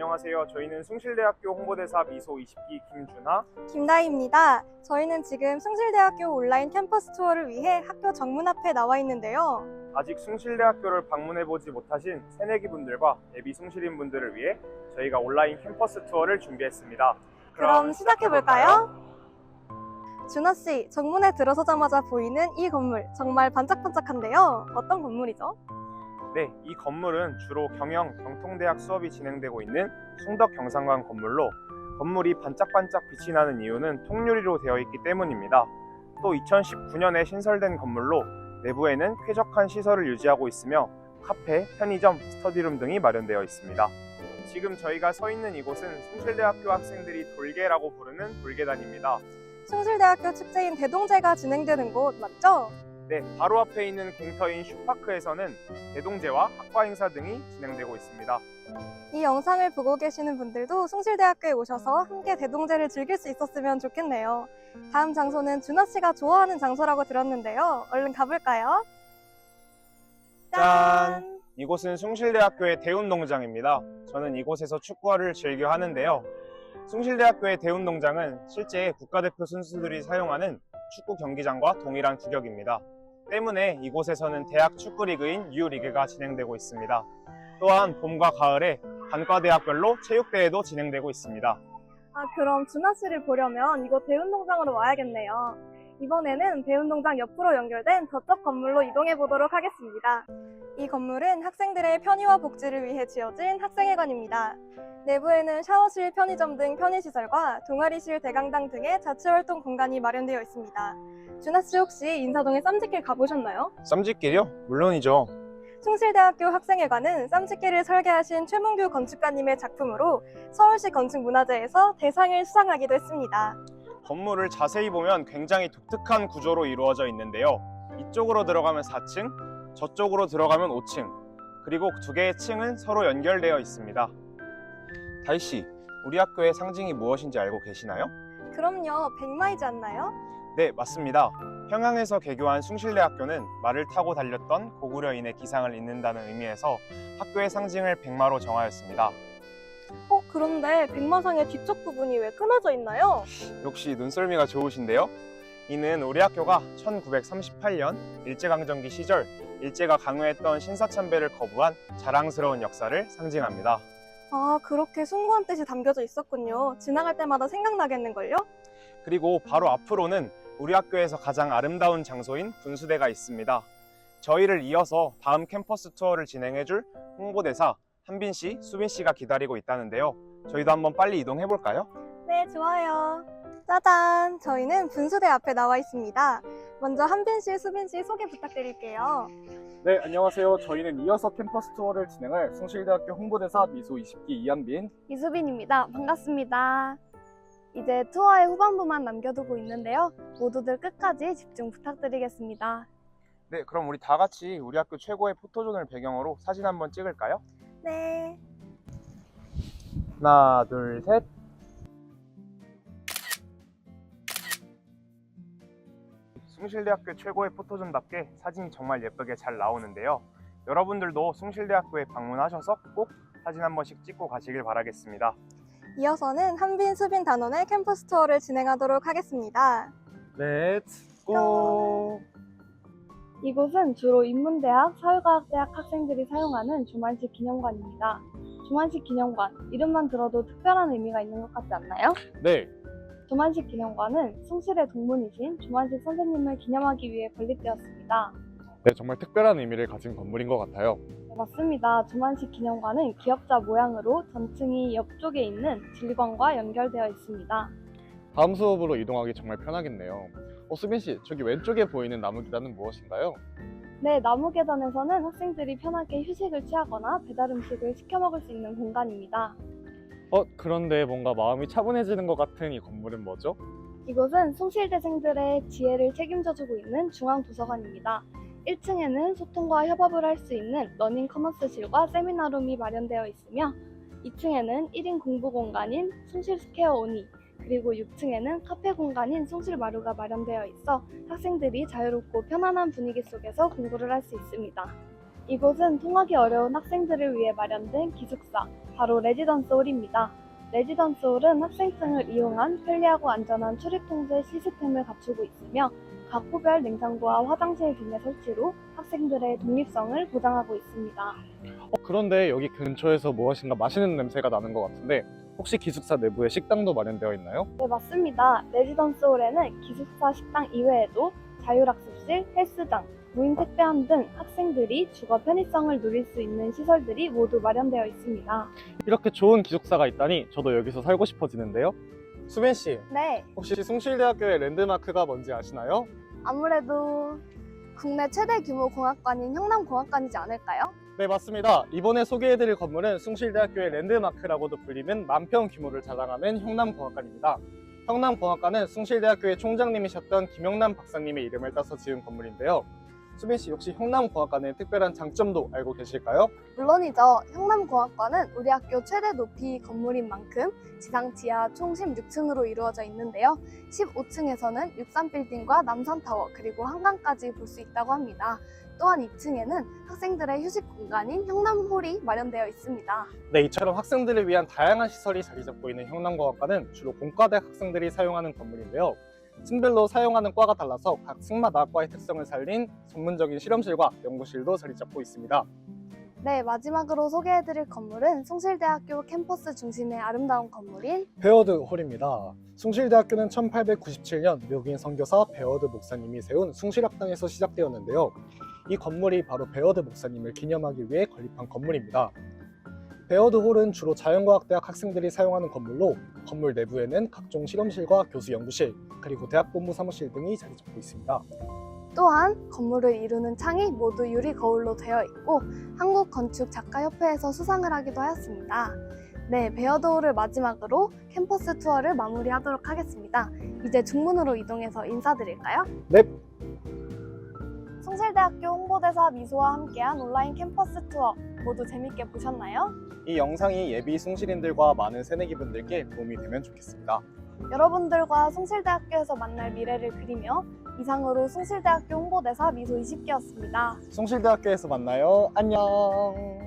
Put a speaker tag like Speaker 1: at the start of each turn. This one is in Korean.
Speaker 1: 안녕하세요. 저희는 숭실대학교 홍보대사 미소 20기 김준하.
Speaker 2: 김나희입니다. 저희는 지금 숭실대학교 온라인 캠퍼스 투어를 위해 학교 정문 앞에 나와 있는데요.
Speaker 1: 아직 숭실대학교를 방문해보지 못하신 새내기 분들과 예비 숭실인 분들을 위해 저희가 온라인 캠퍼스 투어를 준비했습니다.
Speaker 2: 그럼 시작해볼까요? 준하 씨, 정문에 들어서자마자 보이는 이 건물 정말 반짝반짝한데요. 어떤 건물이죠?
Speaker 1: 네, 이 건물은 주로 경영, 경통대학 수업이 진행되고 있는 숭덕 경상관 건물로 건물이 반짝반짝 빛이 나는 이유는 통유리로 되어 있기 때문입니다. 또 2019년에 신설된 건물로 내부에는 쾌적한 시설을 유지하고 있으며 카페, 편의점, 스터디룸 등이 마련되어 있습니다. 지금 저희가 서 있는 이곳은 숭실대학교 학생들이 돌계라고 부르는 돌계단입니다.
Speaker 2: 숭실대학교 축제인 대동제가 진행되는 곳 맞죠?
Speaker 1: 네, 바로 앞에 있는 공터인 슈파크에서는 대동제와 학과 행사 등이 진행되고 있습니다.
Speaker 2: 이 영상을 보고 계시는 분들도 숭실대학교에 오셔서 함께 대동제를 즐길 수 있었으면 좋겠네요. 다음 장소는 준하 씨가 좋아하는 장소라고 들었는데요. 얼른 가볼까요?
Speaker 1: 짠! 이곳은 숭실대학교의 대운동장입니다. 저는 이곳에서 축구화를 즐겨 하는데요. 숭실대학교의 대운동장은 실제 국가대표 선수들이 사용하는 축구 경기장과 동일한 규격입니다. 때문에 이곳에서는 대학 축구리그인 U리그가 진행되고 있습니다. 또한 봄과 가을에 단과대학별로 체육대회도 진행되고 있습니다.
Speaker 2: 아, 그럼 준하 씨를 보려면 이곳 대운동장으로 와야겠네요. 이번에는 대운동장 옆으로 연결된 저쪽 건물로 이동해 보도록 하겠습니다. 이 건물은 학생들의 편의와 복지를 위해 지어진 학생회관입니다. 내부에는 샤워실, 편의점 등 편의시설과 동아리실, 대강당 등의 자치활동 공간이 마련되어 있습니다. 준하 씨 혹시 인사동에 쌈짓길 가보셨나요?
Speaker 1: 쌈짓길이요? 물론이죠.
Speaker 2: 숭실대학교 학생회관은 쌈짓길을 설계하신 최문규 건축가님의 작품으로 서울시 건축문화재에서 대상을 수상하기도 했습니다.
Speaker 1: 건물을 자세히 보면 굉장히 독특한 구조로 이루어져 있는데요. 이쪽으로 들어가면 4층, 저쪽으로 들어가면 5층, 그리고 두 개의 층은 서로 연결되어 있습니다. 다희 씨, 우리 학교의 상징이 무엇인지 알고 계시나요?
Speaker 2: 그럼요, 백마이지 않나요?
Speaker 1: 네, 맞습니다. 평양에서 개교한 숭실대학교는 말을 타고 달렸던 고구려인의 기상을 잇는다는 의미에서 학교의 상징을 백마로 정하였습니다.
Speaker 2: 어, 그런데 백마상의 뒤쪽 부분이 왜 끊어져 있나요?
Speaker 1: 역시 눈썰미가 좋으신데요? 이는 우리 학교가 1938년 일제강점기 시절 일제가 강요했던 신사참배를 거부한 자랑스러운 역사를 상징합니다.
Speaker 2: 아, 그렇게 숭고한 뜻이 담겨져 있었군요. 지나갈 때마다 생각나겠는걸요?
Speaker 1: 그리고 바로 앞으로는 우리 학교에서 가장 아름다운 장소인 분수대가 있습니다. 저희를 이어서 다음 캠퍼스 투어를 진행해줄 홍보대사 한빈 씨, 수빈 씨가 기다리고 있다는데요. 저희도 한번 빨리 이동해 볼까요?
Speaker 2: 네, 좋아요. 짜잔! 저희는 분수대 앞에 나와 있습니다. 먼저 한빈 씨, 수빈 씨 소개 부탁드릴게요.
Speaker 3: 네, 안녕하세요. 저희는 이어서 캠퍼스 투어를 진행할 숭실대학교 홍보대사 미소 20기 이한빈.
Speaker 4: 이수빈입니다. 반갑습니다. 이제 투어의 후반부만 남겨두고 있는데요. 모두들 끝까지 집중 부탁드리겠습니다.
Speaker 1: 네, 그럼 우리 다 같이 우리 학교 최고의 포토존을 배경으로 사진 한번 찍을까요?
Speaker 2: 네.
Speaker 1: 하나, 둘, 셋. 숭실대학교 최고의 포토존답게 사진이 정말 예쁘게 잘 나오는데요. 여러분들도 숭실대학교에 방문하셔서 꼭 사진 한 번씩 찍고 가시길 바라겠습니다.
Speaker 2: 이어서는 한빈, 수빈 단원의 캠퍼스 투어를 진행하도록 하겠습니다.
Speaker 1: 렛츠 고!
Speaker 4: 이곳은 주로 인문대학, 사회과학대학 학생들이 사용하는 조만식 기념관입니다. 조만식 기념관, 이름만 들어도 특별한 의미가 있는 것 같지 않나요?
Speaker 3: 네,
Speaker 4: 조만식 기념관은 숭실의 동문이신 조만식 선생님을 기념하기 위해 건립되었습니다.
Speaker 3: 네, 정말 특별한 의미를 가진 건물인 것 같아요.
Speaker 4: 네, 맞습니다. 조만식 기념관은 기업자 모양으로 전층이 옆쪽에 있는 질관과 연결되어 있습니다.
Speaker 3: 다음 수업으로 이동하기 정말 편하겠네요. 어, 수빈 씨, 저기 왼쪽에 보이는 나무 계단은 무엇인가요?
Speaker 4: 네, 나무 계단에서는 학생들이 편하게 휴식을 취하거나 배달 음식을 시켜 먹을 수 있는 공간입니다.
Speaker 3: 어, 그런데 뭔가 마음이 차분해지는 것 같은 이 건물은 뭐죠?
Speaker 4: 이곳은 숭실대생들의 지혜를 책임져주고 있는 중앙도서관입니다. 1층에는 소통과 협업을 할 수 있는 러닝 커머스실과 세미나룸이 마련되어 있으며 2층에는 1인 공부 공간인 숭실 스퀘어 오니 그리고 6층에는 카페 공간인 숭실 마루가 마련되어 있어 학생들이 자유롭고 편안한 분위기 속에서 공부를 할 수 있습니다.
Speaker 5: 이곳은 통하기 어려운 학생들을 위해 마련된 기숙사, 바로 레지던스 홀입니다. 레지던스 홀은 학생증을 이용한 편리하고 안전한 출입 통제 시스템을 갖추고 있으며 각 호별 냉장고와 화장실 등의 설치로 학생들의 독립성을 보장하고 있습니다.
Speaker 3: 어, 그런데 여기 근처에서 무엇인가 맛있는 냄새가 나는 것 같은데 혹시 기숙사 내부에 식당도 마련되어 있나요?
Speaker 5: 네, 맞습니다. 레지던스 홀에는 기숙사 식당 이외에도 자율학습실, 헬스장, 무인 택배함 등 학생들이 주거 편의성을 누릴 수 있는 시설들이 모두 마련되어 있습니다.
Speaker 3: 이렇게 좋은 기숙사가 있다니 저도 여기서 살고 싶어지는데요. 수빈 씨,
Speaker 4: 네,
Speaker 3: 혹시 숭실대학교의 랜드마크가 뭔지 아시나요?
Speaker 4: 아무래도 국내 최대 규모 공학관인 형남공학관이지 않을까요?
Speaker 3: 네, 맞습니다. 이번에 소개해드릴 건물은 숭실대학교의 랜드마크라고도 불리는 만평 규모를 자랑하는 형남공학관입니다. 형남공학관은 숭실대학교의 총장님이셨던 김영남 박사님의 이름을 따서 지은 건물인데요. 수빈 씨, 혹시 형남공학관의 특별한 장점도 알고 계실까요?
Speaker 4: 물론이죠. 형남공학관은 우리 학교 최대 높이 건물인 만큼 지상 지하 총 16층으로 이루어져 있는데요. 15층에서는 63빌딩과 남산타워 그리고 한강까지 볼 수 있다고 합니다. 또한 2층에는 학생들의 휴식 공간인 형남홀이 마련되어 있습니다.
Speaker 3: 네, 이처럼 학생들을 위한 다양한 시설이 자리 잡고 있는 형남공학과는 주로 공과대 학생들이 사용하는 건물인데요. 층별로 사용하는 과가 달라서 각 층마다 과의 특성을 살린 전문적인 실험실과 연구실도 자리 잡고 있습니다.
Speaker 4: 네, 마지막으로 소개해드릴 건물은 송실대학교 캠퍼스 중심의 아름다운 건물인
Speaker 3: 베어드 홀입니다. 숭실대학교는 1897년 외국인 선교사 베어드 목사님이 세운 숭실학당에서 시작되었는데요. 이 건물이 바로 베어드 목사님을 기념하기 위해 건립한 건물입니다. 베어드 홀은 주로 자연과학대학 학생들이 사용하는 건물로 건물 내부에는 각종 실험실과 교수 연구실, 그리고 대학 본부 사무실 등이 자리 잡고 있습니다.
Speaker 4: 또한 건물을 이루는 창이 모두 유리 거울로 되어 있고 한국 건축 작가협회에서 수상을 하기도 하였습니다. 네, 베어도어를 마지막으로 캠퍼스 투어를 마무리하도록 하겠습니다. 이제 중문으로 이동해서 인사드릴까요?
Speaker 3: 네.
Speaker 4: 송실대학교 홍보대사 미소와 함께한 온라인 캠퍼스 투어 모두 재밌게 보셨나요?
Speaker 3: 이 영상이 예비 숭실인들과 많은 새내기 분들께 도움이 되면 좋겠습니다.
Speaker 4: 여러분들과 송실대학교에서 만날 미래를 그리며 이상으로 송실대학교 홍보대사 미소 20기였습니다.
Speaker 3: 숭실대학교에서 만나요. 안녕.